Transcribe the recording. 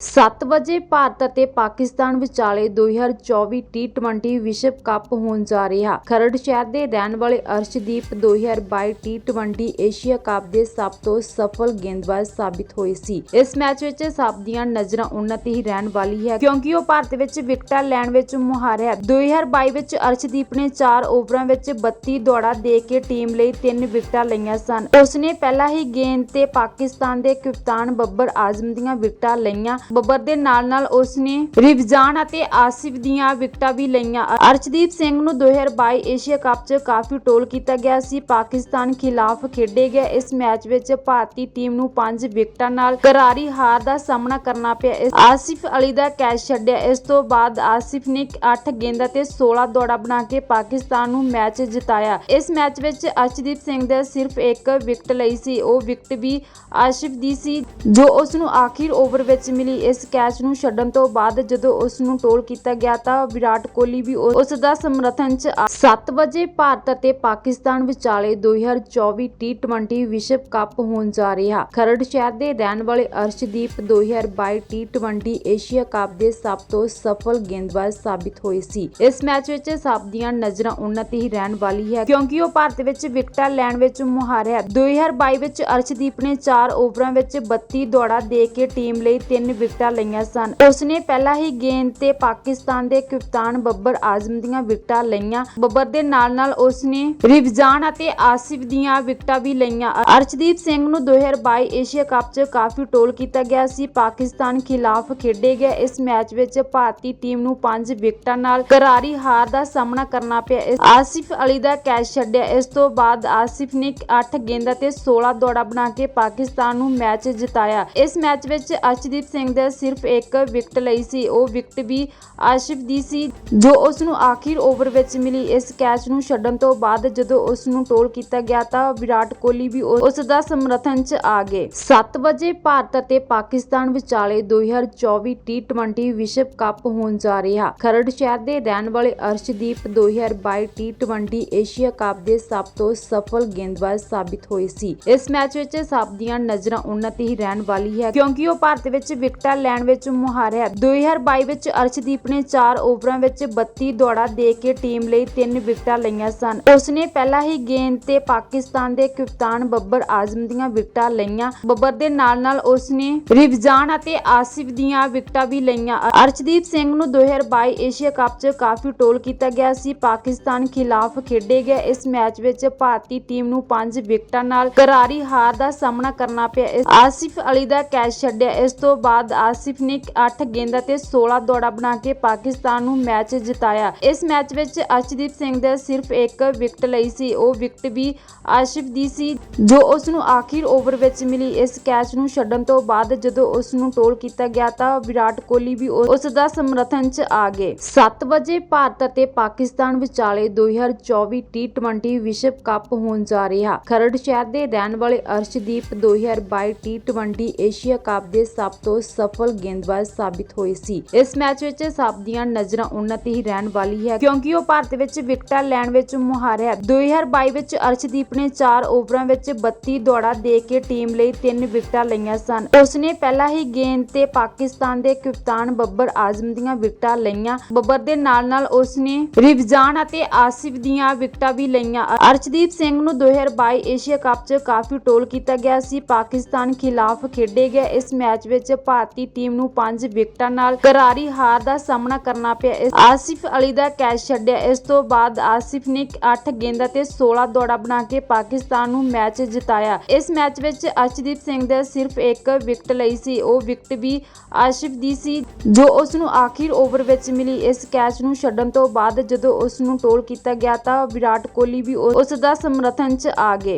7 ਵਜੇ ਭਾਰਤ ਅਤੇ ਪਾਕਿਸਤਾਨ ਵਿਚਾਲੇ 2024 ਟੀ20 ਵਿਸ਼ਵ ਕੱਪ ਹੋਣ ਜਾ ਰਿਹਾ। ਖਰੜ ਸ਼ਹਿਰ ਦੇ ਰਹਿਣ ਵਾਲੇ ਅਰਸ਼ਦੀਪ 2022 ਟੀ20 ਏਸ਼ੀਆ ਕੱਪ ਦੇ ਸਭ ਤੋਂ ਸਫਲ ਗੇਂਦਬਾਜ਼ ਸਾਬਿਤ ਹੋਏ ਸੀ। ਇਸ ਮੈਚ ਵਿੱਚ ਸਭ ਦੀਆਂ ਨਜ਼ਰਾਂ ਉਹਨਾਂ ਤੇ ਹੀ ਰਹਿਣ ਵਾਲੀ ਹੈ, ਕਿਉਂਕਿ ਉਹ ਭਾਰਤ ਵਿੱਚ ਵਿਕਟਾਂ ਲੈਣ ਵਿੱਚ ਮੁਹਾਰ ਹੈ। 2022 ਵਿੱਚ ਅਰਸ਼ਦੀਪ ਨੇ 4 ਓਵਰਾਂ ਵਿੱਚ 32 ਦੌੜਾਂ ਦੇ ਕੇ ਟੀਮ ਲਈ 3 ਵਿਕਟਾਂ ਲਈਆਂ ਸਨ। ਉਸਨੇ ਪਹਿਲਾਂ ਹੀ ਗੇਂਦ ਤੇ ਪਾਕਿਸਤਾਨ ਦੇ ਕਪਤਾਨ ਬੱਬਰ ਆਜ਼ਮ ਦੀਆਂ ਵਿਕਟਾਂ ਲਈਆਂ ਬੱਬਰ ਦੇ ਨਾਲ-ਨਾਲ ਉਸਨੇ ਰਿਵਜ਼ਾਨ ਅਤੇ ਆਸਿਫ ਦੀਆਂ ਵਿਕਟਾਂ ਵੀ ਲਈਆਂ। ਅਰਸ਼ਦੀਪ ਸਿੰਘ ਨੂੰ 2022 ਏਸ਼ੀਆ ਕੱਪ 'ਚ ਕਾਫੀ ਟੋਲ ਕੀਤਾ ਗਿਆ ਸੀ। ਪਾਕਿਸਤਾਨ ਖਿਲਾਫ ਖੇਡੇ ਗਏ। ਇਸ ਮੈਚ ਵਿੱਚ ਭਾਰਤੀ ਟੀਮ ਨੂੰ 5 ਵਿਕਟਾਂ ਨਾਲ ਕਰਾਰੀ ਹਾਰ ਦਾ ਸਾਹਮਣਾ ਕਰਨਾ ਪਿਆ। ਆਸਿਫ ਅਲੀ ਦਾ ਕੈਚ ਛੱਡਿਆ। ਇਸ ਤੋਂ ਬਾਅਦ ਆਸਿਫ ਨੇ 8 ਗੇਂਦਾਂ ਤੇ 16 ਦੌੜਾ ਬਣਾ ਕੇ ਪਾਕਿਸਤਾਨ ਨੂੰ ਮੈਚ ਜਿਤਾਇਆ। ਇਸ ਮੈਚ ਵਿੱਚ ਅਰਸ਼ਦੀਪ ਸਿੰਘ ਦੇ ਸਿਰਫ ਇੱਕ ਵਿਕਟ ਲਈ ਸੀ। ਉਹ ਵਿਕਟ ਵੀ ਆਸਿਫ ਦੀ ਸੀ, ਜੋ ਉਸ ਨੂੰ ਆਖਿਰ ਓਵਰ ਵਿੱਚ ਮਿਲੀ। ਇਸ ਕੈਚ ਨੂੰ ਛੱਡਣ ਤੋਂ ਬਾਅਦ ਜਦੋਂ ਉਸ ਨੂੰ ਟੋਲ ਕੀਤਾ ਗਿਆ ਤਾਂ ਵਿਰਾਟ ਕੋਹਲੀ ਵੀ ਉਸ ਦਾ ਸਮਰਥਨ ਚ 7 ਵਜੇ ਭਾਰਤ ਅਤੇ ਪਾਕਿਸਤਾਨ ਵਿਚਾਲੇ 2024 ਟੀ20 ਵਿਸ਼ਵ ਕੱਪ ਹੋਣ ਜਾ ਰਿਹਾ। ਖਰੜ ਸ਼ਹਿਰ ਦੇ ਰਹਿਣ ਵਾਲੇ ਅਰਸ਼ਦੀਪ 2022 ਟੀ20 ਏਸ਼ੀਆ ਕੱਪ ਦੇ ਸਭ ਤੋਂ ਸਫਲ ਗੇਂਦਬਾਜ਼ ਸਾਬਿਤ ਹੋਏ ਸੀ। ਇਸ ਮੈਚ ਵਿੱਚ ਸਭ ਦੀਆਂ ਨਜ਼ਰਾਂ ਉਹਨਾਂ ਤੇ ਹੀ ਰਹਿਣ ਵਾਲੀ ਹੈ ਕਿਉਂਕਿ ਉਹ ਭਾਰਤ ਵਿੱਚ ਵਿਕਟਾਂ ਲੈਣ ਵਿੱਚ ਮੁਹਾਰ ਹੈ। 2022 ਵਿੱਚ ਅਰਸ਼ਦੀਪ ਨੇ 4 ਓਵਰਾਂ ਵਿੱਚ 32 ਦੌੜਾਂ ਦੇ ਕੇ ਟੀਮ ਲਈ 3 ਵਿਕਟਾਂ ਲਈਆਂ ਸਨ। ਉਸਨੇ ਪਹਿਲਾਂ ਹੀ ਗੇਂਦ ਤੇ ਪਾਕਿਸਤਾਨ ਦੇ ਕਪਤਾਨ ਬੱਬਰ ਆਜ਼ਮ ਦੀਆਂ ਵਿਕਟਾਂ ਲਈਆਂ। ਬੱਬਰ ਦੇ ਨਾਲ-ਨਾਲ ਉਸਨੇ ਰਿਵਜ਼ਾਨ ਅਤੇ ਆਸਿਫ ਦੀਆਂ ਵਿਕਟਾਂ ਵੀ ਲਈਆਂ। ਅਰਸ਼ਦੀਪ ਸਿੰਘ ਨੂੰ 2022 ਏਸ਼ੀਆ ਕੱਪ 'ਚ ਕਾਫੀ ਟੋਲ ਕੀਤਾ ਗਿਆ ਸੀ। ਪਾਕਿਸਤਾਨ ਖਿਲਾਫ ਖੇਡੇ ਗਏ। ਇਸ ਮੈਚ ਵਿੱਚ ਭਾਰਤੀ ਟੀਮ ਨੂੰ 5 ਵਿਕਟਾਂ ਨਾਲ ਕਰਾਰੀ ਹਾਰ ਦਾ ਸਾਹਮਣਾ ਕਰਨਾ ਪਿਆ। ਆਸਿਫ ਅਲੀ ਦਾ ਕੈਚ ਛੱਡਿਆ। ਇਸ ਤੋਂ ਬਾਅਦ ਆਸਿਫ ਨੇ 8 ਗੇਂਦਾਂ ਤੇ 16 ਦੌੜਾਂ ਬਣਾ ਕੇ ਪਾਕਿਸਤਾਨ ਨੂੰ ਮੈਚ ਜਿਤਾਇਆ। ਇਸ ਮੈਚ ਵਿੱਚ ਅਰਸ਼ਦੀਪ ਸਿੰਘ ਦੇ ਸਿਰਫ ਇੱਕ ਵਿਕਟ ਲਈ ਸੀ। ਉਹ ਵਿਕਟ ਵੀ ਆਸਿਫ ਦੀ ਸੀ, ਜੋ ਉਸ ਨੂੰ ਆਖਿਰ ਓਵਰ ਵਿੱਚ ਮਿਲੀ। ਇਸ ਕੈਚ ਨੂੰ ਛੱਡਣ ਤੋਂ ਬਾਅਦ ਜਦੋਂ ਉਸ ਨੂੰ ਟੋਲ ਕੀਤਾ ਗਿਆ ਤਾਂ ਵਿਰਾਟ ਕੋਹਲੀ ਵੀ ਉਸ ਦਾ ਸਮਰਥਨ ਚ ਆ ਗਏ। 7 ਵਜੇ ਭਾਰਤ ਅਤੇ ਪਾਕਿਸਤਾਨ ਵਿਚਾਲੇ 2024 ਟੀ20 ਵਿਸ਼ਵ ਕੱਪ ਹੋਣ ਜਾ ਰਿਹਾ। ਖਰੜ ਸ਼ਹਿਰ ਦੇ ਰਹਿਣ ਵਾਲੇ ਅਰਸ਼ਦੀਪ 2022 ਟੀ20 ਏਸ਼ੀਆ ਕੱਪ ਦੇ ਸਭ ਤੋਂ ਸਫਲ ਗੇਂਦਬਾਜ਼ ਸਾਬਿਤ ਹੋਏ ਸੀ। ਇਸ ਮੈਚ ਵਿੱਚ ਸਭ ਦੀਆਂ ਨਜ਼ਰਾਂ ਉਹਨਾਂ ਤੇ ਹੀ ਰਹਿਣ ਵਾਲੀ ਹੈ, ਕਿਉਂਕਿ ਉਹ ਭਾਰਤ ਵਿੱਚ ਵਿਕਟ ਲੈਣ ਵਿੱਚ ਮੁਹਾਰ ਹੈ 2022 ਵਿੱਚ ਅਰਸ਼ਦੀਪ ਨੇ 4 ਓਵਰਾਂ ਵਿੱਚ 32 ਦੌੜਾਂ ਦੇ ਕੇ ਟੀਮ ਲਈ 3 ਵਿਕਟਾਂ ਲਈਆਂ ਸਨ। ਉਸਨੇ ਪਹਿਲਾਂ ਹੀ ਗੇਂਦ ਤੇ ਪਾਕਿਸਤਾਨ ਦੇ ਕਪਤਾਨ ਬੱਬਰ ਆਜ਼ਮ ਦੀਆਂ ਵਿਕਟਾਂ ਲਈਆਂ। ਬੱਬਰ ਦੇ ਨਾਲ-ਨਾਲ ਉਸਨੇ ਰਿਵਜ਼ਾਨ ਅਤੇ ਆਸਿਫ ਦੀਆਂ ਵਿਕਟਾਂ ਵੀ ਲਈਆਂ। ਅਰਸ਼ਦੀਪ ਸਿੰਘ ਨੂੰ 2022 ਏਸ਼ੀਆ ਕੱਪ 'ਚ ਕਾਫੀ ਟੋਲ ਕੀਤਾ ਗਿਆ ਸੀ। ਪਾਕਿਸਤਾਨ ਖਿਲਾਫ ਖੇਡੇ ਗਏ ਇਸ ਮੈਚ ਵਿੱਚ ਭਾਰਤੀ ਟੀਮ ਨੂੰ 5 ਵਿਕਟਾਂ ਨਾਲ ਕਰਾਰੀ ਹਾਰ ਦਾ ਸਾਹਮਣਾ ਕਰਨਾ ਪਿਆ। ਆਸਿਫ ਅਲੀ ਦਾ ਕੈਚ ਛੱਡਿਆ। ਇਸ ਤੋਂ ਬਾਅਦ ਆਸਿਫ ਨੇ 8 ਗੇਂਦਾਂ ਤੇ 16 ਦੌੜਾਂ ਬਣਾ ਕੇ ਪਾਕਿਸਤਾਨ ਨੂੰ ਮੈਚ ਜਿਤਾਇਆ। ਇਸ ਮੈਚ ਵਿੱਚ ਅਰਸ਼ਦੀਪ ਸਿੰਘ ਦੇ ਸਿਰਫ ਇੱਕ ਵਿਕਟ ਲਈ ਸੀ। ਉਹ ਵਿਕਟ ਵੀ ਆਸਿਫ ਦੀ ਸੀ, ਜੋ ਉਸ ਨੂੰ ਆਖਿਰ ਓਵਰ ਵਿੱਚ ਮਿਲੀ। ਇਸ ਕੈਚ ਨੂੰ ਛੱਡਣ ਤੋਂ ਬਾਅਦ ਜਦੋਂ ਉਸ ਨੂੰ ਟੋਲ ਕੀਤਾ ਗਿਆ ਤਾਂ ਵਿਰਾਟ ਕੋਹਲੀ ਵੀ ਉਸ ਦਾ ਸਮਰਥਨ ਚ ਆ ਗਏ। 7 ਵਜੇ ਭਾਰਤ ਅਤੇ ਪਾਕਿਸਤਾਨ ਵਿਚਾਲੇ 2024 ਟੀ20 ਵਿਸ਼ਵ ਕੱਪ ਹੋਣ ਜਾ ਰਿਹਾ। ਖਰੜ ਸ਼ਹਿਰ ਦੇ ਰਹਿਣ ਵਾਲੇ ਅਰਸ਼ਦੀਪ 2022 ਟੀ20 ਏਸ਼ੀਆ ਕੱਪ ਦੇ ਸਭ ਤੋਂ ਸਫਲ ਗੇਂਦਬਾਜ਼ ਸਾਬਿਤ ਹੋਏ ਸੀ। ਇਸ ਮੈਚ ਵਿੱਚ ਸਭ ਦੀਆਂ ਨਜ਼ਰਾਂ ਉਹਨਾਂ ਤੇ ਹੀ ਰਹਿਣ ਵਾਲੀ ਹੈ, ਕਿਉਂਕਿ ਉਹ ਭਾਰਤ ਵਿੱਚ ਵਿਕਟਾਂ ਲੈਣ ਵਿੱਚ ਮੁਹਾਰ ਹੈ। 2022 ਵਿੱਚ ਅਰਸ਼ਦੀਪ ਨੇ 4 ਓਵਰਾਂ ਵਿੱਚ 32 ਦੌੜਾਂ ਦੇ ਕੇ ਟੀਮ ਲਈ 3 ਵਿਕਟਾਂ ਲਈਆਂ ਸਨ। ਉਸਨੇ ਪਹਿਲਾਂ ਹੀ ਗੇਂਦ ਤੇ ਪਾਕਿਸਤਾਨ ਦੇ ਕਪਤਾਨ ਬੱਬਰ ਆਜ਼ਮ ਦੀਆਂ ਵਿਕਟਾਂ ਲਈਆਂ। ਬੱਬਰ ਦੇ ਨਾਲ-ਨਾਲ ਉਸਨੇ ਰਿਵਜ਼ਾਨ ਅਤੇ ਆਸਿਫ ਦੀਆਂ ਵਿਕਟਾਂ ਵੀ ਲਈਆਂ। ਅਰਸ਼ਦੀਪ ਸਿੰਘ ਨੂੰ 2022 ਏਸ਼ੀਆ ਕੱਪ 'ਚ ਕਾਫੀ ਟੋਲ ਕੀਤਾ ਗਿਆ ਸੀ। ਪਾਕਿਸਤਾਨ ਖਿਲਾਫ ਖੇਡੇ ਗਏ ਇਸ ਮੈਚ ਵਿੱਚ ਭਾਰਤ ਟੀਮ ਨੂੰ 5 ਵਿਕਟਾਂ ਨਾਲ ਕਰਾਰੀ ਹਾਰ ਦਾ ਸਾਹਮਣਾ ਕਰਨਾ ਪਿਆ। ਇਸ- ਆਸਿਫ ਅਲੀ ਦਾ ਕੈਚ ਛੱਡਿਆ। ਇਸ ਤੋਂ ਬਾਅਦ ਆਸਿਫ ਨੇ 8 ਗੇਂਦਾਂ ਤੇ 16 ਦੌੜਾਂ ਬਣਾ ਕੇ ਪਾਕਿਸਤਾਨ ਨੂੰ ਮੈਚ ਜਿਤਾਇਆ। ਇਸ ਮੈਚ ਵਿੱਚ ਅਰਸ਼ਦੀਪ ਸਿੰਘ ਦੇ ਸਿਰਫ ਇੱਕ ਵਿਕਟ ਲਈ ਸੀ। ਉਹ ਵਿਕਟ ਵੀ ਆਸਿਫ ਦੀ ਸੀ, ਜੋ ਉਸ ਨੂੰ ਆਖਿਰ ਓਵਰ ਵਿੱਚ ਮਿਲੀ। ਇਸ ਕੈਚ ਨੂੰ ਛੱਡਣ ਤੋਂ ਬਾਅਦ ਜਦੋਂ ਉਸ ਨੂੰ ਟੋਲ ਕੀਤਾ ਗਿਆ ਤਾਂ ਵਿਰਾਟ ਕੋਹਲੀ ਵੀ ਉਸ ਉਸ ਦਾ ਸਮਰਥਨ ਚ ਆ ਗਏ।